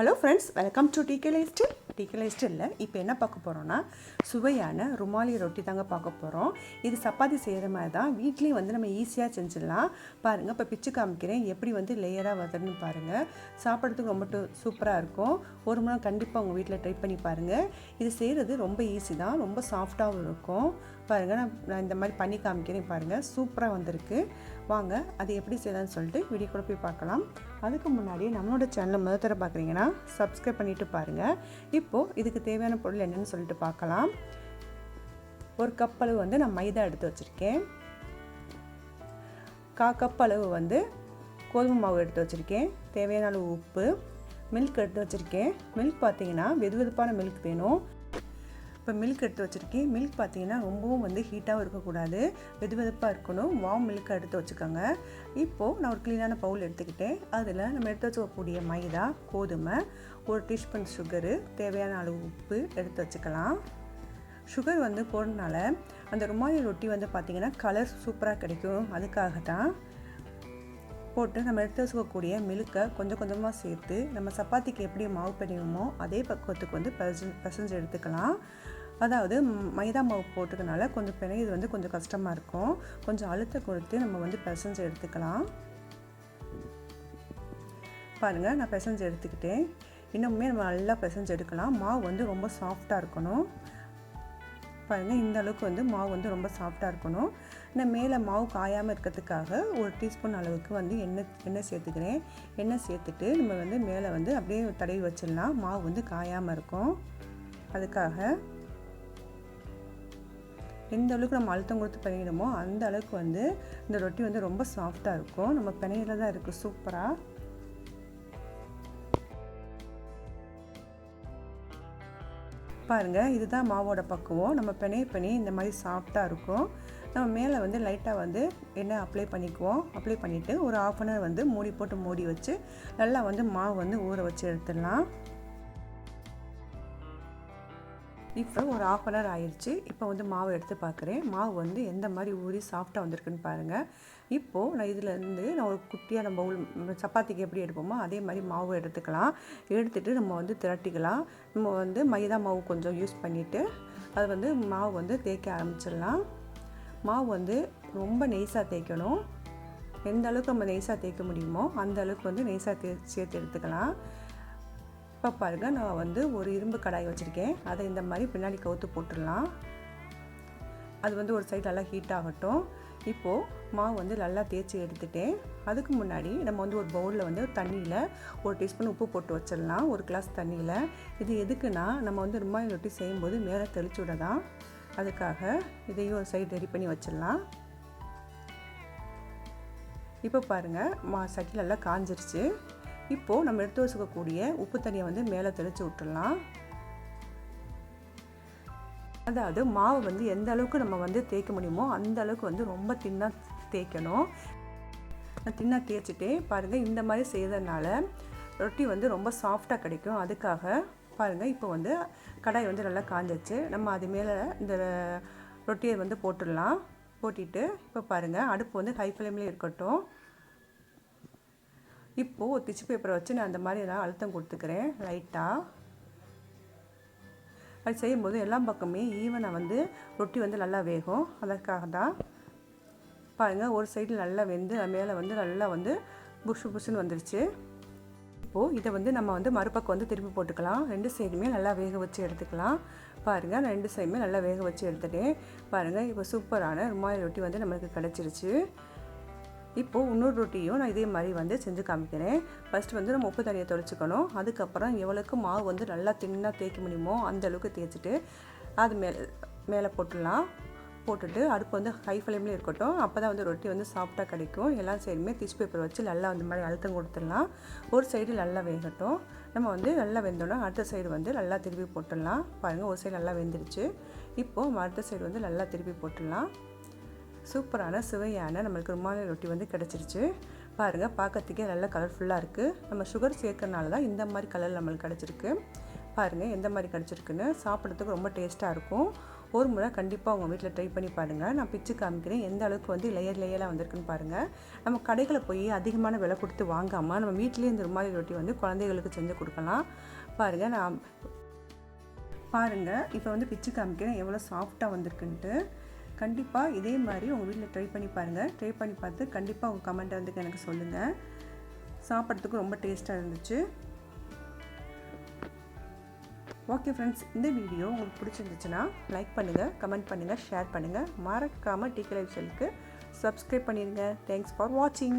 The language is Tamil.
ஹலோ ஃப்ரெண்ட்ஸ் வெல்கம் டு டீக்கே லைஸ்டில் இல்லை இப்போ என்ன பார்க்க போகிறோன்னா சுவையான ருமாலி ரொட்டி தாங்க பார்க்க போகிறோம் இது சப்பாத்தி செய்கிற மாதிரி தான். வீட்லேயும் வந்து நம்ம ஈஸியாக செஞ்சிடலாம். பாருங்கள் இப்போ பிச்சு காமிக்கிறேன். எப்படி வந்து லேயராக வருதுன்னு பாருங்கள் சாப்பிட்றதுக்கு ரொம்ப சூப்பராக இருக்கும். ஒரு முறை கண்டிப்பாக உங்கள் வீட்டில் ட்ரை பண்ணி பாருங்கள் இது செய்கிறது ரொம்ப ஈஸி தான். ரொம்ப சாஃப்டாகவும் இருக்கும். பாருங்கள் நான் நான் இந்த மாதிரி பண்ணி காமிக்கிறேன் பாருங்கள் சூப்பராக வந்திருக்கு. வாங்க அது எப்படி செய்யலாம்னு சொல்லிட்டு வீடியோ கூட போய் பார்க்கலாம். அதுக்கு முன்னாடி நம்மளோட சேனலை முதல் தர பார்க்குறீங்கன்னா சப்ஸ்கிரைப் பண்ணிவிட்டு பாருங்கள் இப்போது இதுக்கு தேவையான பொருள் என்னன்னு சொல்லிட்டு பார்க்கலாம். ஒரு கப் அளவு வந்து நான் மைதா எடுத்து வச்சுருக்கேன். கா கப் அளவு வந்து கோதுமை மாவு எடுத்து வச்சுருக்கேன். தேவையான அளவு உப்பு மில்க் எடுத்து வச்சுருக்கேன். மில்க் பார்த்தீங்கன்னா வெது வெதுப்பான மில்க் வேணும். இப்போ மில்க் எடுத்து வச்சுருக்கேன். மில்க் பார்த்தீங்கன்னா ரொம்பவும் வந்து ஹீட்டாகவும் இருக்கக்கூடாது. வெது வெதுப்பாக இருக்கணும். வாம் மில்க் எடுத்து வச்சுக்கோங்க. இப்போது நான் ஒரு க்ளீனான பவுல் எடுத்துக்கிட்டேன். அதில் நம்ம எடுத்து வச்சுக்கக்கூடிய மைதா கோதுமை ஒரு டீஸ்பூன் சுகரு தேவையான அளவு உப்பு எடுத்து வச்சுக்கலாம். சுகர் வந்து போடுறதுனால அந்த ருமாலி ரொட்டி வந்து பார்த்திங்கன்னா கலர் சூப்பராக கிடைக்கும். அதுக்காக தான் போட்டு நம்ம எடுத்து வச்சுக்கக்கூடிய மில்கை கொஞ்சம் கொஞ்சமாக சேர்த்து நம்ம சப்பாத்திக்கு எப்படி மாவு பண்ணுவோமோ அதே பக்குவத்துக்கு வந்து பெசஞ்சு பிசைஞ்சு எடுத்துக்கலாம். அதாவது மைதா மாவு போட்டுக்கனால கொஞ்சம் பிணையது வந்து கொஞ்சம் கஷ்டமாக இருக்கும். கொஞ்சம் அழுத்த கொடுத்து நம்ம வந்து பிசைஞ்சு எடுத்துக்கலாம். பாருங்கள் நான் பிசைஞ்சு எடுத்துக்கிட்டேன். இன்னுமே நம்ம நல்லா பிசைஞ்சு எடுக்கலாம். மாவு வந்து ரொம்ப சாஃப்டாக இருக்கணும். பாருங்கள் இந்த அளவுக்கு வந்து மாவு வந்து ரொம்ப சாஃப்டாக இருக்கணும். நான் மேலே மாவு காயாமல் இருக்கிறதுக்காக ஒரு டீஸ்பூன் அளவுக்கு வந்து எண்ணெய் எண்ணெய் சேர்த்துக்கிறேன். எண்ணெய் சேர்த்துட்டு நம்ம வந்து மேலே வந்து அப்படியே தடவி வச்சிடலாம். மாவு வந்து காயாமல் இருக்கும். அதுக்காக எந்த அளவுக்கு நம்ம அழுத்தம் கொடுத்து பிணையிடுமோ அந்த அளவுக்கு வந்து இந்த ரொட்டி வந்து ரொம்ப சாஃப்டாக இருக்கும். நம்ம பிணையில தான் இருக்குது சூப்பராக பாருங்கள் இதுதான் மாவோட பக்குவம். நம்ம பிணைய பண்ணி இந்த மாதிரி சாஃப்டாக இருக்கும். நம்ம மேலே வந்து லைட்டாக வந்து எண்ணெய் அப்ளை பண்ணிக்குவோம். அப்ளை பண்ணிவிட்டு ஒரு ஆஃப் அன் ஹவர் வந்து மூடி போட்டு மூடி வச்சு நல்லா வந்து மாவு வந்து ஊற வச்சு எடுத்துடலாம். இப்போ ஒரு ஆஃப் அன் ஹவர் ஆயிடுச்சு இப்போ வந்து மாவு எடுத்து பார்க்குறேன் மாவு வந்து எந்த மாதிரி ஊறி சாஃப்டாக வந்திருக்குன்னு பாருங்கள் இப்போது நான் இதுலேருந்து நான் ஒரு குட்டியாக பவுல் உள் சப்பாத்திக்கு எப்படி எடுப்போமோ அதே மாதிரி மாவு எடுத்துக்கலாம். எடுத்துகிட்டு நம்ம வந்து திரட்டிக்கலாம். நம்ம வந்து மைதா மாவு கொஞ்சம் யூஸ் பண்ணிவிட்டு அது வந்து மாவு வந்து தேய்க்க ஆரம்பிச்சிடலாம். மாவு வந்து ரொம்ப நெய்ஸாக தேய்க்கணும். எந்த அளவுக்கு நம்ம நெய்ஸாக தேய்க்க முடியுமோ அந்த அளவுக்கு வந்து நெய்ஸாக தே சேர்த்து எடுத்துக்கலாம். இப்போ பாருங்கள் நான் வந்து ஒரு இரும்பு கடாய் வச்சுருக்கேன். அதை இந்த மாதிரி பின்னாடி கவுத்து போட்டுடலாம். அது வந்து ஒரு சைடு நல்லா ஹீட் ஆகட்டும். இப்போது மாவு வந்து நல்லா தேய்ச்சி எடுத்துட்டேன். அதுக்கு முன்னாடி நம்ம வந்து ஒரு பவுலில் வந்து தண்ணியில் ஒரு டீஸ்பூன் உப்பு போட்டு வச்சிடலாம். ஒரு கிளாஸ் தண்ணியில். இது எதுக்குன்னா நம்ம வந்து ருமாயில் ரொட்டி செய்யும்போது மேலே தெளிச்சு விட தான் அதுக்காக இதையும் ஒரு சைடு ரெடி பண்ணி வச்சிடலாம். இப்போ பாருங்கள் மா சட்டி நல்லா காஞ்சிருச்சு. இப்போது நம்ம எடுத்து வச்சுக்கக்கூடிய உப்பு தண்ணியை வந்து மேலே தெளித்து விட்டுடலாம். அதாவது மாவு வந்து எந்த அளவுக்கு நம்ம வந்து தேய்க்க முடியுமோ அந்த அளவுக்கு வந்து ரொம்ப தின்னாக தேய்க்கணும். நான் தின்னாக தேய்ச்சிட்டு பாருங்கள் இந்த மாதிரி செய்கிறதுனால ரொட்டி வந்து ரொம்ப சாஃப்டாக கிடைக்கும். அதுக்காக பாருங்கள் இப்போ வந்து கடாய் வந்து நல்லா காஞ்சிச்சு நம்ம அது மேலே இந்த ரொட்டியை வந்து போட்டுடலாம். போட்டிட்டு இப்போ பாருங்கள் அடுப்பு வந்து ஹை ஃப்ளேம்லேயே இருக்கட்டும். இப்போது ஒரு டிஷ்யூ பேப்பரை வச்சு நான் அந்த மாதிரி எல்லாம் அழுத்தம் கொடுத்துக்கிறேன் லைட்டாக அது செய்யும்போது எல்லா பக்கமே ஈவனாக வந்து ரொட்டி வந்து நல்லா வேகும். அதற்காக தான் பாருங்கள் ஒரு சைடு நல்லா வெந்து மேலே வந்து நல்லா வந்து புஷு புஷுன்னு வந்துருச்சு. இப்போது இதை வந்து நம்ம வந்து மறுபக்கம் வந்து திருப்பி போட்டுக்கலாம். ரெண்டு சைடுமே நல்லா வேக வச்சு எடுத்துக்கலாம். பாருங்கள் நான் ரெண்டு சைடுமே நல்லா வேக வச்சு எடுத்துட்டேன். பாருங்கள் இப்போ சூப்பரான ருமாயில் ரொட்டி வந்து நம்மளுக்கு கிடச்சிருச்சு. இப்போது இன்னொரு ரொட்டியும் நான் இதே மாதிரி வந்து செஞ்சு காமிக்கிறேன். ஃபஸ்ட்டு வந்து நம்ம உப்பு தண்ணியை தொளிச்சுக்கணும். அதுக்கப்புறம் எவ்வளோக்கு மாவு வந்து நல்லா தின்னாக தேய்க்க முடியுமோ அந்த அளவுக்கு தேய்ச்சிட்டு அது மேலே மேலே போட்டுடலாம். போட்டுட்டு அடுப்பு வந்து ஹை ஃப்ளேம்லேயே இருக்கட்டும். அப்போ தான் வந்து ரொட்டி வந்து சாஃப்டாக கிடைக்கும். எல்லா சைடுமே டிஷ் பேப்பர் வச்சு நல்லா அந்த மாதிரி அழுத்தம் கொடுத்துடலாம். ஒரு சைடு நல்லா வேகட்டும். நம்ம வந்து நல்லா வெந்தோன்னா அடுத்த சைடு வந்து நல்லா திருப்பி போட்டுடலாம். பாருங்கள் ஒரு சைடு நல்லா வெந்துருச்சு. இப்போது அடுத்த சைடு வந்து நல்லா திருப்பி போட்டுடலாம். சூப்பரான சுவையான நம்மளுக்கு ருமாலை ரொட்டி வந்து கிடச்சிருச்சு. பாருங்கள் பார்க்கறதுக்கே நல்ல கலர்ஃபுல்லாக இருக்குது நம்ம சுகர் சேர்க்கறனால தான் இந்த மாதிரி கலர் நம்மளுக்கு கிடச்சிருக்கு. பாருங்கள் எந்த மாதிரி கிடச்சிருக்குன்னு. சாப்பிட்றதுக்கு ரொம்ப டேஸ்ட்டாக இருக்கும். ஒரு முறை கண்டிப்பாக உங்கள் வீட்டில் ட்ரை பண்ணி பாருங்கள் நான் பிச்சு காமிக்கிறேன் எந்த அளவுக்கு வந்து லேயர் லேயராக வந்திருக்குன்னு பாருங்கள் நம்ம கடைகளை போய் அதிகமான விலை கொடுத்து வாங்காமல் நம்ம வீட்டிலேயே இந்த ருமாலி ரொட்டி வந்து குழந்தைகளுக்கு செஞ்சு கொடுக்கலாம். பாருங்கள் நான் பாருங்கள் இப்போ வந்து பிச்சு காமிக்கிறேன் எவ்வளோ சாஃப்டாக வந்திருக்குன்ட்டு. கண்டிப்பாக இதே மாதிரி உங்கள் வீட்டில் ட்ரை பண்ணி பாருங்கள் ட்ரை பண்ணி பார்த்து கண்டிப்பாக உங்கள் கமெண்ட்டை வந்து எனக்கு சொல்லுங்கள் சாப்பிட்றதுக்கு ரொம்ப டேஸ்ட்டாக இருந்துச்சு. ஓகே ஃப்ரெண்ட்ஸ் இந்த வீடியோ உங்களுக்கு பிடிச்சிருந்துச்சுன்னா லைக் பண்ணுங்கள் கமெண்ட் பண்ணுங்கள் ஷேர் பண்ணுங்கள் மறக்காமல் டீ செல்க்கு சப்ஸ்கிரைப் பண்ணிடுங்க தேங்க்ஸ் ஃபார் வாட்சிங்